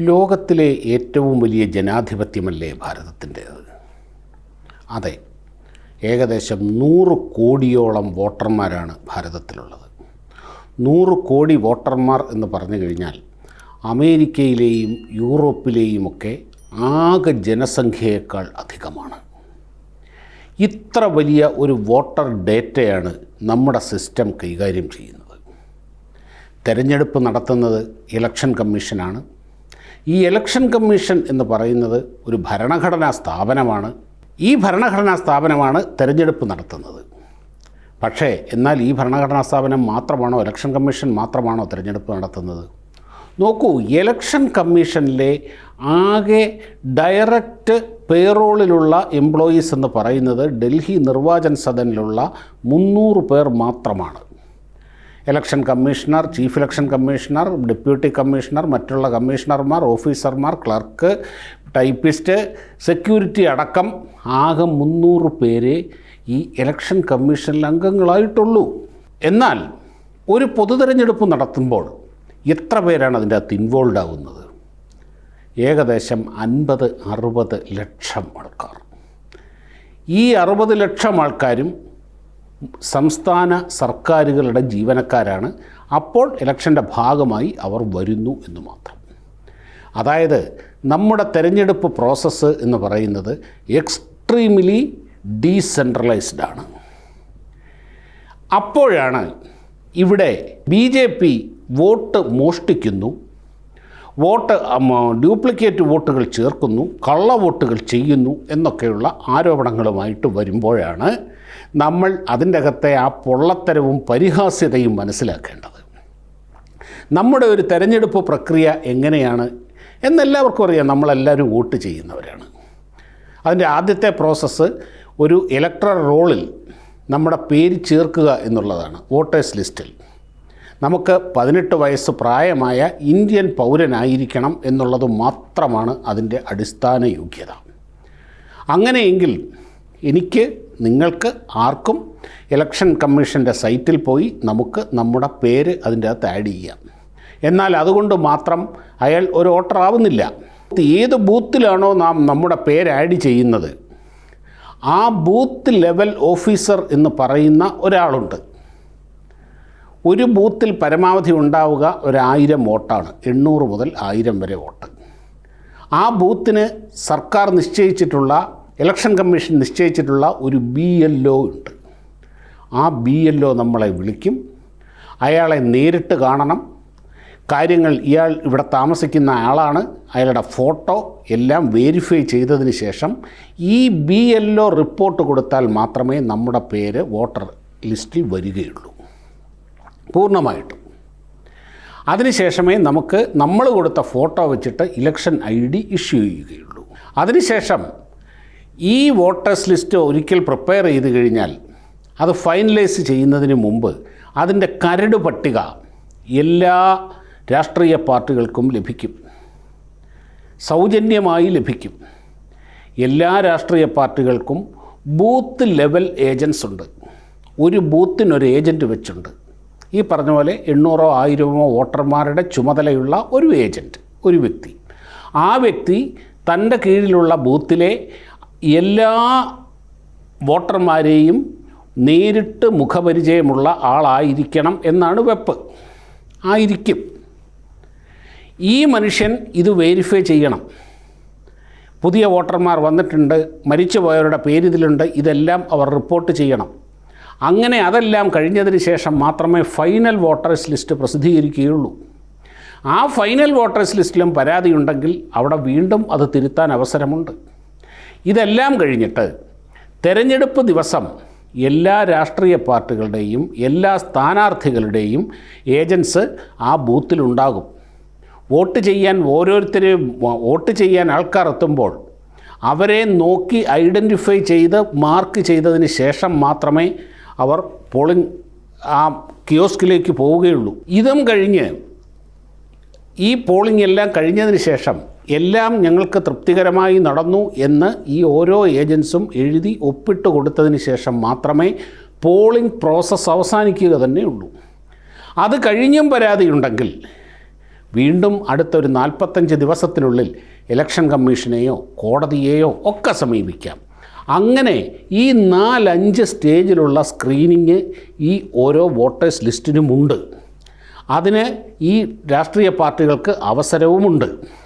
ലോകത്തിലെ ഏറ്റവും വലിയ ജനാധിപത്യമല്ലേ ഭാരതത്തിന്റേത്? അതെ ഏകദേശം നൂറ് കോടിയോളം വോട്ടർമാരാണ് ഭാരതത്തിലുള്ളത്. നൂറ് കോടി വോട്ടർമാർ എന്ന് പറഞ്ഞു കഴിഞ്ഞാൽ അമേരിക്കയിലെയും യൂറോപ്പിലെയുമൊക്കെ ആകെ ജനസംഖ്യയേക്കാൾ അധികമാണ്. ഇത്ര വലിയ ഒരു വോട്ടർ ഡേറ്റയാണ് നമ്മുടെ സിസ്റ്റം കൈകാര്യം ചെയ്യുന്നത്. തെരഞ്ഞെടുപ്പ് നടത്തുന്നത് ഇലക്ഷൻ കമ്മീഷനാണ്. ഈ ഇലക്ഷൻ കമ്മീഷൻ എന്ന് പറയുന്നത് ഒരു ഭരണഘടനാ സ്ഥാപനമാണ്. ഈ ഭരണഘടനാ സ്ഥാപനമാണ് തിരഞ്ഞെടുപ്പ് നടത്തുന്നത്. പക്ഷേ എന്നാൽ ഈ ഭരണഘടനാ സ്ഥാപനം മാത്രമാണോ ഇലക്ഷൻ കമ്മീഷൻ മാത്രമാണോ തിരഞ്ഞെടുപ്പ് നടത്തുന്നത്? നോക്കൂ ഇലക്ഷൻ കമ്മീഷനിലെ ആകെ ഡയറക്റ്റ് പേറോളിലുള്ള എംപ്ലോയീസ് എന്ന് പറയുന്നത് ഡൽഹി നിർവാചൻ സദനിലുള്ള മുന്നൂറ് പേർ മാത്രമാണ്. Election commissioner chief election commissioner deputy commissioner മറ്റുള്ള കമ്മീഷണർമാർ ഓഫീസർമാർ ക്ലർക്ക് ടൈപ്പിസ്റ്റ് സെക്യൂരിറ്റി അടക്കം ആകെ മുന്നൂറ് പേരെ ഈ ഇലക്ഷൻ കമ്മീഷനിൽ അംഗങ്ങളായിട്ടുള്ളൂ. എന്നാൽ ഒരു പൊതു തിരഞ്ഞെടുപ്പ് നടത്തുമ്പോൾ എത്ര പേരാണ് അതിന്റെ അകത്ത് ഇൻവോൾവ് ആവുന്നത്? ഏകദേശം അൻപത് അറുപത് ലക്ഷം ആൾക്കാർ. ഈ അറുപത് ലക്ഷം ആൾക്കാരും സംസ്ഥാന സർക്കാരുകളുടെ ജീവനക്കാരാണ്. അപ്പോൾ ഇലക്ഷന്റെ ഭാഗമായി അവർ വരുന്നു എന്ന് മാത്രം. അതായത് നമ്മുടെ തെരഞ്ഞെടുപ്പ് പ്രോസസ്സ് എന്ന് പറയുന്നത് എക്സ്ട്രീംലി ഡീസെൻട്രലൈസ്ഡ് ആണ്. അപ്പോഴാണ് ഇവിടെ ബി ജെ പി വോട്ട് മോഷ്ടിക്കുന്നു. വോട്ട് ഡ്യൂപ്ലിക്കേറ്റ് വോട്ടുകൾ ചേർക്കുന്നു. കള്ള വോട്ടുകൾ ചെയ്യുന്നു എന്നൊക്കെയുള്ള ആരോപണങ്ങളുമായിട്ട് വരുമ്പോഴാണ് നമ്മൾ അതിന്റെ അകത്തെ ആ പൊള്ളത്തരവും പരിഹാസ്യതയും മനസ്സിലാക്കേണ്ടത്. നമ്മുടെ ഒരു തെരഞ്ഞെടുപ്പ് പ്രക്രിയ എങ്ങനെയാണ് എന്നെല്ലാവർക്കും അറിയാം നമ്മളെല്ലാവരും വോട്ട് ചെയ്യുന്നവരാണ്. അതിന്റെ ആദ്യത്തെ പ്രോസസ്സ് ഒരു ഇലക്ട്രൽ റോളിൽ നമ്മുടെ പേര് ചേർക്കുക എന്നുള്ളതാണ് വോട്ടേഴ്സ് ലിസ്റ്റിൽ. നമുക്ക് പതിനെട്ട് വയസ്സ് പ്രായമായ ഇന്ത്യൻ പൗരനായിരിക്കണം എന്നുള്ളത് മാത്രമാണ് അതിന്റെ അടിസ്ഥാന യോഗ്യത. അങ്ങനെയെങ്കിൽ എനിക്ക് നിങ്ങൾക്ക് ആർക്കും ഇലക്ഷൻ കമ്മീഷന്റെ സൈറ്റിൽ പോയി നമുക്ക് നമ്മുടെ പേര് അതിന്റെ അകത്ത് ആഡ് ചെയ്യാം. എന്നാൽ അതുകൊണ്ട് മാത്രം അയാൾ ഒരു വോട്ടർ ആവുന്നില്ല. ഏത് ബൂത്തിലാണോ നാം നമ്മുടെ പേര് ആഡ് ചെയ്യുന്നത് ആ ബൂത്ത് ലെവൽ ഓഫീസർ എന്ന് പറയുന്ന ഒരാളുണ്ട്. ഒരു ബൂത്തിൽ പരമാവധി ഉണ്ടാവുക ഒരായിരം വോട്ടാണ് എണ്ണൂറ് മുതൽ ആയിരം വരെ വോട്ട്. ആ ബൂത്തിന് സർക്കാർ നിശ്ചയിച്ചിട്ടുള്ള ഇലക്ഷൻ കമ്മീഷൻ നിശ്ചയിച്ചിട്ടുള്ള ഒരു ബി എൽ ഒ ഉണ്ട്. ആ ബി എൽ ഒ നമ്മളെ വിളിക്കും. അയാളെ നേരിട്ട് കാണണം. കാര്യങ്ങൾ ഇയാൾ ഇവിടെ താമസിക്കുന്ന ആളാണ്. അയാളുടെ ഫോട്ടോ എല്ലാം വേരിഫൈ ചെയ്തതിന് ശേഷം ഈ ബി എൽ ഒ റിപ്പോർട്ട് കൊടുത്താൽ മാത്രമേ നമ്മുടെ പേര് വോട്ടർ ലിസ്റ്റിൽ വരികയുള്ളൂ. പൂർണമായിട്ടും. അതിനുശേഷമേ നമുക്ക് നമ്മൾ കൊടുത്ത ഫോട്ടോ വെച്ചിട്ട് ഇലക്ഷൻ ഐ ഡി ഇഷ്യൂ ചെയ്യുകയുള്ളൂ. അതിനുശേഷം ഈ വോട്ടേഴ്സ് ലിസ്റ്റ് ഒരിക്കൽ പ്രിപ്പയർ ചെയ്ത് കഴിഞ്ഞാൽ അത് ഫൈനലൈസ് ചെയ്യുന്നതിന് മുമ്പ് അതിന്റെ കരട് പട്ടിക എല്ലാ രാഷ്ട്രീയ പാർട്ടികൾക്കും ലഭിക്കും. സൗജന്യമായി ലഭിക്കും. എല്ലാ രാഷ്ട്രീയ പാർട്ടികൾക്കും ബൂത്ത് ലെവൽ ഏജൻസ് ഉണ്ട്. ഒരു ബൂത്തിനൊരു ഏജന്റ് വെച്ചുണ്ട്. ഈ പറഞ്ഞ പോലെ എണ്ണൂറോ ആയിരമോ വോട്ടർമാരുടെ ചുമതലയുള്ള ഒരു ഏജന്റ് ഒരു വ്യക്തി. ആ വ്യക്തി തന്റെ കീഴിലുള്ള ബൂത്തിലെ എല്ലാ വോട്ടർമാരെയും നേരിട്ട് മുഖപരിചയമുള്ള ആളായിരിക്കണം എന്നാണ് വെപ്പ്. ആയിരിക്കും. ഈ മനുഷ്യൻ ഇത് വെരിഫൈ ചെയ്യണം. പുതിയ വോട്ടർമാർ വന്നിട്ടുണ്ട് മരിച്ചുപോയവരുടെ പേരിതിലുണ്ട് ഇതെല്ലാം അവർ റിപ്പോർട്ട് ചെയ്യണം. അങ്ങനെ അതെല്ലാം കഴിഞ്ഞതിന് ശേഷം മാത്രമേ ഫൈനൽ വോട്ടേഴ്സ് ലിസ്റ്റ് പ്രസിദ്ധീകരിക്കുകയുള്ളൂ. ആ ഫൈനൽ വോട്ടേഴ്സ് ലിസ്റ്റിലും പരാതിയുണ്ടെങ്കിൽ അവിടെ വീണ്ടും അത് തിരുത്താൻ അവസരമുണ്ട്. ഇതെല്ലാം കഴിഞ്ഞിട്ട് തെരഞ്ഞെടുപ്പ് ദിവസം എല്ലാ രാഷ്ട്രീയ പാർട്ടികളുടെയും എല്ലാ സ്ഥാനാർത്ഥികളുടെയും ഏജൻസ് ആ ബൂത്തിലുണ്ടാകും. വോട്ട് ചെയ്യാൻ ഓരോരുത്തരെയും വോട്ട് ചെയ്യാൻ ആൾക്കാർ എത്തുമ്പോൾ അവരെ നോക്കി ഐഡന്റിഫൈ ചെയ്ത് മാർക്ക് ചെയ്തതിന് ശേഷം മാത്രമേ അവർ പോളിംഗ് ആ കിയോസ്കിലേക്ക് പോവുകയുള്ളൂ. ഇതും കഴിഞ്ഞ് ഈ പോളിംഗ് എല്ലാം കഴിഞ്ഞതിന് ശേഷം എല്ലാം ഞങ്ങൾക്ക് തൃപ്തികരമായി നടന്നു എന്ന് ഈ ഓരോ ഏജൻസും എഴുതി ഒപ്പിട്ട് കൊടുത്തതിന് ശേഷം മാത്രമേ പോളിംഗ് പ്രോസസ്സ് അവസാനിക്കുക തന്നെയുള്ളൂ അത് കഴിഞ്ഞും പരാതിയുണ്ടെങ്കിൽ വീണ്ടും അടുത്തൊരു നാൽപ്പത്തഞ്ച് ദിവസത്തിനുള്ളിൽ ഇലക്ഷൻ കമ്മീഷനെയോ കോടതിയെയോ ഒക്കെ സമീപിക്കാം. അങ്ങനെ ഈ നാലഞ്ച് സ്റ്റേജിലുള്ള സ്ക്രീനിങ് ഈ ഓരോ വോട്ടേഴ്സ് ലിസ്റ്റിനുമുണ്ട്. അതിന് ഈ രാഷ്ട്രീയ പാർട്ടികൾക്ക് അവസരവുമുണ്ട്.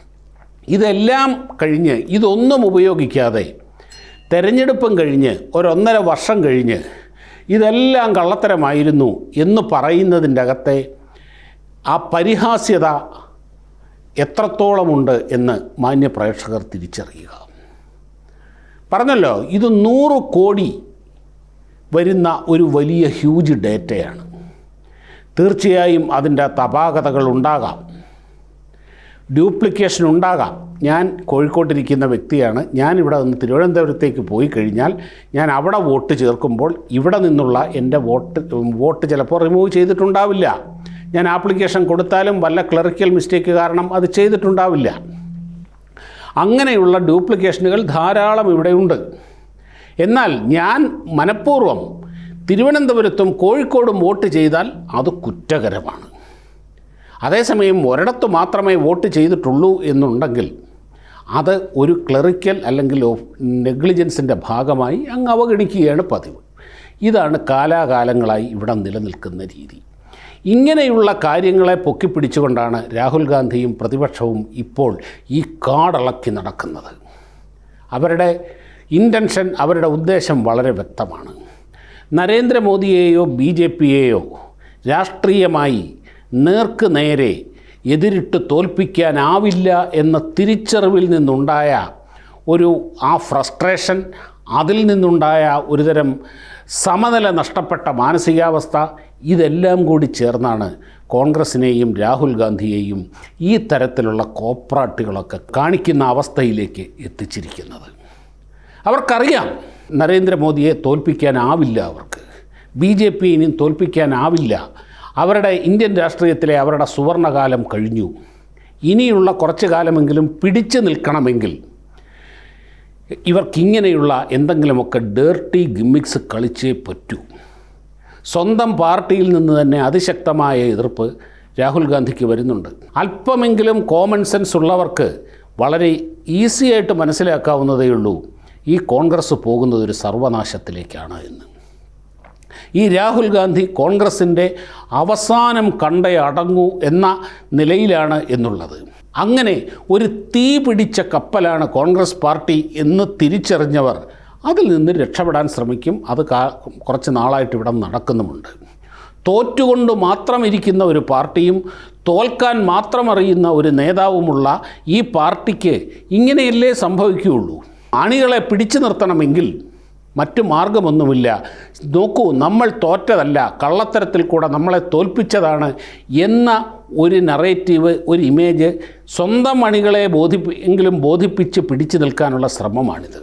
ഇതെല്ലാം കഴിഞ്ഞ് ഇതൊന്നും ഉപയോഗിക്കാതെ തെരഞ്ഞെടുപ്പും കഴിഞ്ഞ് ഒരൊന്നര വർഷം കഴിഞ്ഞ് ഇതെല്ലാം കള്ളത്തരമായിരുന്നു എന്ന് പറയുന്നതിന്റെ അകത്തെ ആ പരിഹാസ്യത എത്രത്തോളമുണ്ട് എന്ന് മാന്യപ്രേക്ഷകർ തിരിച്ചറിയുക. പറഞ്ഞല്ലോ ഇത് നൂറ് കോടി വരുന്ന ഒരു വലിയ ഹ്യൂജ് ഡേറ്റയാണ് തീർച്ചയായും അതിന്റെ തപാകതകൾ ഉണ്ടാകാം. ഡ്യൂപ്ലിക്കേഷൻ ഉണ്ടാകാം. ഞാൻ കോഴിക്കോട്ടിരിക്കുന്ന വ്യക്തിയാണ്. ഞാൻ ഇവിടെ നിന്ന് തിരുവനന്തപുരത്തേക്ക് പോയി കഴിഞ്ഞാൽ ഞാൻ അവിടെ വോട്ട് ചേർക്കുമ്പോൾ ഇവിടെ നിന്നുള്ള എന്റെ വോട്ട് വോട്ട് ചിലപ്പോൾ റിമൂവ് ചെയ്തിട്ടുണ്ടാവില്ല. ഞാൻ ആപ്ലിക്കേഷൻ കൊടുത്താലും വല്ല ക്ലറിക്കൽ മിസ്റ്റേക്ക് കാരണം അത് ചെയ്തിട്ടുണ്ടാവില്ല. അങ്ങനെയുള്ള ഡ്യൂപ്ലിക്കേഷനുകൾ ധാരാളം ഇവിടെയുണ്ട്. എന്നാൽ ഞാൻ മനഃപൂർവം തിരുവനന്തപുരത്തും കോഴിക്കോടും വോട്ട് ചെയ്താൽ അത് കുറ്റകരമാണ്. അതേസമയം ഒരിടത്ത് മാത്രമേ വോട്ട് ചെയ്തിട്ടുള്ളൂ എന്നുണ്ടെങ്കിൽ അത് ഒരു ക്ലറിക്കൽ അല്ലെങ്കിൽ നെഗ്ലിജൻസിന്റെ ഭാഗമായി അങ്ങ് അവഗണിക്കുകയാണ് പതിവ്. ഇതാണ് കാലാകാലങ്ങളായി ഇവിടെ നിലനിൽക്കുന്ന രീതി. ഇങ്ങനെയുള്ള കാര്യങ്ങളെ പൊക്കിപ്പിടിച്ചുകൊണ്ടാണ് രാഹുൽ ഗാന്ധിയും പ്രതിപക്ഷവും ഇപ്പോൾ ഈ കാടളക്കി നടക്കുന്നത്. അവരുടെ ഇന്റൻഷൻ അവരുടെ ഉദ്ദേശം വളരെ വ്യക്തമാണ്. നരേന്ദ്രമോദിയെയോ ബി ജെ പിയെയോ രാഷ്ട്രീയമായി നേർക്ക് നേരെ എതിരിട്ട് തോൽപ്പിക്കാനാവില്ല എന്ന തിരിച്ചറിവിൽ നിന്നുണ്ടായ ഒരു ആ ഫ്രസ്ട്രേഷൻ അതിൽ നിന്നുണ്ടായ ഒരുതരം സമനില നഷ്ടപ്പെട്ട മാനസികാവസ്ഥ ഇതെല്ലാം കൂടി ചേർന്നാണ് കോൺഗ്രസിനെയും രാഹുൽ ഗാന്ധിയെയും ഈ തരത്തിലുള്ള കോപ്രാട്ടികളൊക്കെ കാണിക്കുന്ന അവസ്ഥയിലേക്ക് എത്തിച്ചിരിക്കുന്നത്. അവർക്കറിയാം നരേന്ദ്രമോദിയെ തോൽപ്പിക്കാനാവില്ല അവർക്ക്. ബി ജെ പി ഇനിയും തോൽപ്പിക്കാനാവില്ല. അവരുടെ ഇന്ത്യൻ രാഷ്ട്രീയത്തിലെ അവരുടെ സുവർണകാലം കഴിഞ്ഞു. ഇനിയുള്ള കുറച്ച് കാലമെങ്കിലും പിടിച്ചു നിൽക്കണമെങ്കിൽ ഇവർക്കിങ്ങനെയുള്ള എന്തെങ്കിലുമൊക്കെ ഡേർട്ടി ഗിമ്മിക്സ് കളിച്ചേ പറ്റൂ. സ്വന്തം പാർട്ടിയിൽ നിന്ന് തന്നെ അതിശക്തമായ എതിർപ്പ് രാഹുൽ ഗാന്ധിക്ക് വരുന്നുണ്ട്. അല്പമെങ്കിലും കോമൺ സെൻസ് ഉള്ളവർക്ക് വളരെ ഈസിയായിട്ട് മനസ്സിലാക്കാവുന്നതേ ഉള്ളൂ ഈ കോൺഗ്രസ് പോകുന്നത് ഒരു സർവനാശത്തിലേക്കാണ് എന്ന്. ഈ രാഹുൽ ഗാന്ധി കോൺഗ്രസിന്റെ അവസാനം കണ്ടേ അടങ്ങൂ എന്ന നിലയിലാണ് എന്നുള്ളത്. അങ്ങനെ ഒരു തീ പിടിച്ച കപ്പലാണ് കോൺഗ്രസ് പാർട്ടി എന്ന് തിരിച്ചറിഞ്ഞവർ അതിൽ നിന്ന് രക്ഷപ്പെടാൻ ശ്രമിക്കും. അത് കുറച്ച് നാളായിട്ട് ഇവിടെ നടക്കുന്നുമുണ്ട്. തോറ്റുകൊണ്ട് മാത്രം ഇരിക്കുന്ന ഒരു പാർട്ടിയും തോൽക്കാൻ മാത്രം അറിയുന്ന ഒരു നേതാവുമുള്ള ഈ പാർട്ടിക്ക് ഇങ്ങനെയല്ലേ സംഭവിക്കുകയുള്ളൂ. അണികളെ പിടിച്ചു നിർത്തണമെങ്കിൽ മറ്റു മാർഗമൊന്നുമില്ല. നോക്കൂ നമ്മൾ തോറ്റതല്ല കള്ളത്തരത്തിൽ കൂടെ നമ്മളെ തോൽപ്പിച്ചതാണ് എന്ന ഒരു നറേറ്റീവ് ഒരു ഇമേജ് സ്വന്തം മണികളെ ബോധിപ്പി എങ്കിലും ബോധിപ്പിച്ച് പിടിച്ചു നിൽക്കാനുള്ള ശ്രമമാണിത്.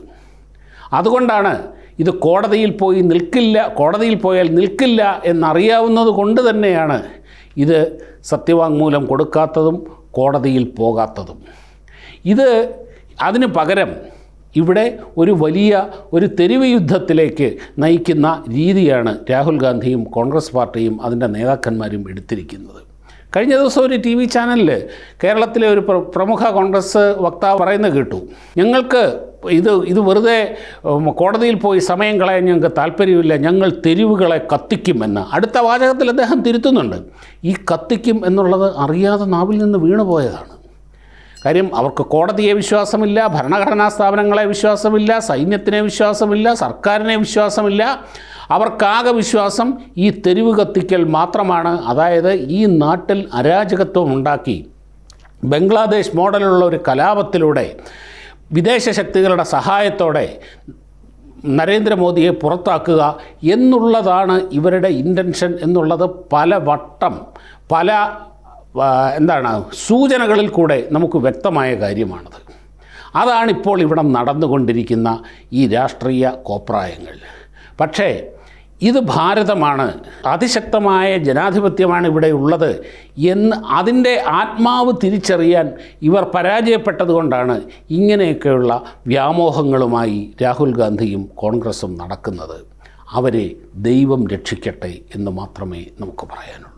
അതുകൊണ്ടാണ് ഇത് കോടതിയിൽ പോയി നിൽക്കില്ല കോടതിയിൽ പോയാൽ നിൽക്കില്ല എന്നറിയാവുന്നത് കൊണ്ട് തന്നെയാണ് ഇത് സത്യവാങ്മൂലം കൊടുക്കാത്തതും കോടതിയിൽ പോകാത്തതും. ഇത് അതിന് പകരം ഇവിടെ ഒരു വലിയ ഒരു തെരുവ് യുദ്ധത്തിലേക്ക് നയിക്കുന്ന രീതിയാണ് രാഹുൽ ഗാന്ധിയും കോൺഗ്രസ് പാർട്ടിയും അതിന്റെ നേതാക്കന്മാരും എടുത്തിരിക്കുന്നത്. കഴിഞ്ഞ ദിവസം ഒരു ടി വി ചാനലിൽ കേരളത്തിലെ ഒരു പ്രമുഖ കോൺഗ്രസ് വക്താവ് പറയുന്നത് കേട്ടു. ഞങ്ങൾക്ക് ഇത് ഇത് വെറുതെ കോടതിയിൽ പോയി സമയം കളയാൻ ഞങ്ങൾക്ക് താല്പര്യമില്ല. ഞങ്ങൾ തെരുവുകളെ കത്തിക്കുമെന്ന് അടുത്ത വാചകത്തിൽ അദ്ദേഹം തിരുത്തുന്നുണ്ട്. ഈ കത്തിക്കും എന്നുള്ളത് അറിയാതെ നാവിൽ നിന്ന് വീണു പോയതാണ് കാര്യം അവർക്ക് കോടതിയെ വിശ്വാസമില്ല ഭരണഘടനാ സ്ഥാപനങ്ങളെ വിശ്വാസമില്ല സൈന്യത്തിനെ വിശ്വാസമില്ല സർക്കാരിനെ വിശ്വാസമില്ല. അവർക്കാകെ വിശ്വാസം ഈ തെരുവ് കത്തിക്കൽ മാത്രമാണ്. അതായത് ഈ നാട്ടിൽ അരാജകത്വം ഉണ്ടാക്കി. ബംഗ്ലാദേശ് മോഡലുള്ള ഒരു കലാപത്തിലൂടെ വിദേശ ശക്തികളുടെ സഹായത്തോടെ നരേന്ദ്രമോദിയെ പുറത്താക്കുക എന്നുള്ളതാണ് ഇവരുടെ ഇന്റൻഷൻ എന്നുള്ളത് പല വട്ടം പല എന്താണ് സൂചനകളിൽ കൂടെ നമുക്ക് വ്യക്തമായ കാര്യമാണത്. അതാണിപ്പോൾ ഇവിടെ നടന്നുകൊണ്ടിരിക്കുന്ന ഈ രാഷ്ട്രീയ കോപ്രായങ്ങൾ. പക്ഷേ ഇത് ഭാരതമാണ് അതിശക്തമായ ജനാധിപത്യമാണ് ഇവിടെ ഉള്ളത് എന്ന് അതിന്റെ ആത്മാവ് തിരിച്ചറിയാൻ ഇവർ പരാജയപ്പെട്ടതുകൊണ്ടാണ് ഇങ്ങനെയൊക്കെയുള്ള വ്യാമോഹങ്ങളുമായി രാഹുൽ ഗാന്ധിയും കോൺഗ്രസും നടക്കുന്നത്. അവരെ ദൈവം രക്ഷിക്കട്ടെ എന്ന് മാത്രമേ നമുക്ക് പറയാനുള്ളൂ.